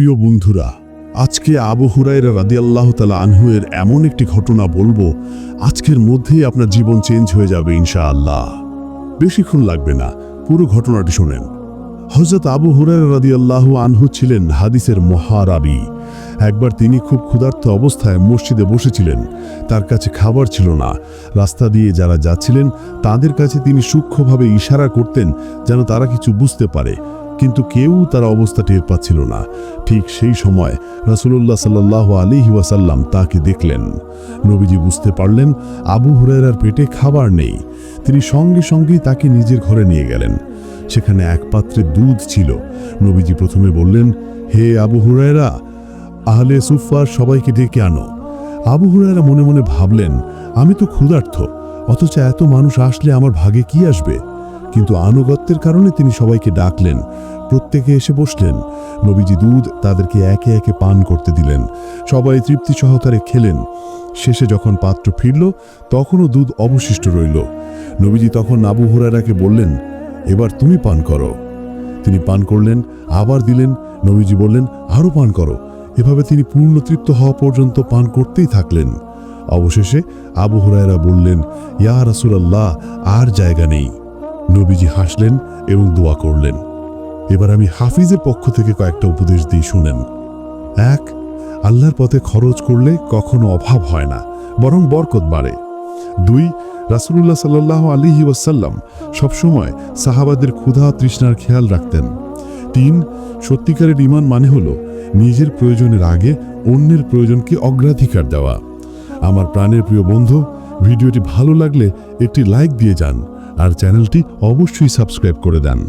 প্রিয় বন্ধুরা, আজকে আবু হুরাইরা রাদি আল্লাহ তালা আনহুয়ের এমন একটি ঘটনা বলব, আজকের মধ্যেই আপনার জীবন চেঞ্জ হয়ে যাবে ইনশাআল্লাহ। বেশিক্ষণ লাগবে না, পুরো ঘটনাটি শোনেন। হজরত আবু হুরাইরা রাদি আল্লাহ আনহু ছিলেন হাদিসের মহারাবি। একবার তিনি খুব ক্ষুধার্ত অবস্থায় মসজিদে বসেছিলেন, তার কাছে খাবার ছিল না। রাস্তা দিয়ে যারা যাচ্ছিলেন, তাদের কাছে তিনি সূক্ষ্মভাবে ইশারা করতেন যেন তারা কিছু বুঝতে পারে। কিন্তু কেউ তার অবস্থা টের পাচ্ছিল না। ঠিক সেই সময় রাসুলুল্লাহ সাল্লাহ আলী ওয়াসাল্লাম তাকে দেখলেন। নবীজি বুঝতে পারলেন, আবু হুরায়রার পেটে খাবার নেই। তিনি সঙ্গে সঙ্গেই তাকে নিজের ঘরে নিয়ে গেলেন। সেখানে এক পাত্রে দুধ ছিল। নবীজি প্রথমে বললেন, হে আবু হুরায়রা, আহলে সুফার সবাইকে ডেকে আনো। আবু হুরায়রা মনে মনে ভাবলেন, আমি তো ক্ষুধার্থ অথচ এত মানুষ আসলে আমার ভাগে কি আসবে? কিন্তু আনুগত্যের কারণে তিনি সবাইকে ডাকলেন, প্রত্যেকে এসে বসলেন। নবীজি দুধ তাদেরকে একে একে পান করতে দিলেন। সবাই তৃপ্তি সহকারে খেলেন। শেষে যখন পাত্র ফিরল, তখনও দুধ অবশিষ্ট রইল। নবীজি তখন আবু হুরায়রাকে বললেন, এবার তুমি পান করো। তিনি পান করলেন, আবার দিলেন। নবীজি বললেন আরও পান করো। এভাবে তিনি পূর্ণ তৃপ্ত হওয়া পর্যন্ত পান করতেই থাকলেন। অবশেষে আবু হুরায়রা বললেন, ইয়া রাসূলুল্লাহ, আর জায়গা নেই। নবীজি হাসলেন এবং দোয়া করলেন। এবার আমি হাফিজের পক্ষ থেকে কয়েকটা উপদেশ দিই শুনেন। এক, আল্লাহর পথে খরচ করলে কখনো অভাব হয় না, বরং বরকত বাড়ে। দুই, রাসূলুল্লাহ সাল্লাহ আলিহি ওয়াসাল্লাম সবসময় সাহাবাদের ক্ষুধা তৃষ্ণার খেয়াল রাখতেন। তিন, সত্যিকারের ইমান মানে হলো নিজের প্রয়োজনের আগে অন্যের প্রয়োজনকে অগ্রাধিকার দেওয়া। আমার প্রাণের প্রিয় বন্ধু, ভিডিওটি ভালো লাগলে একটি লাইক দিয়ে যান। আর চ্যানেলটি অবশ্যই সাবস্ক্রাইব করে দেন।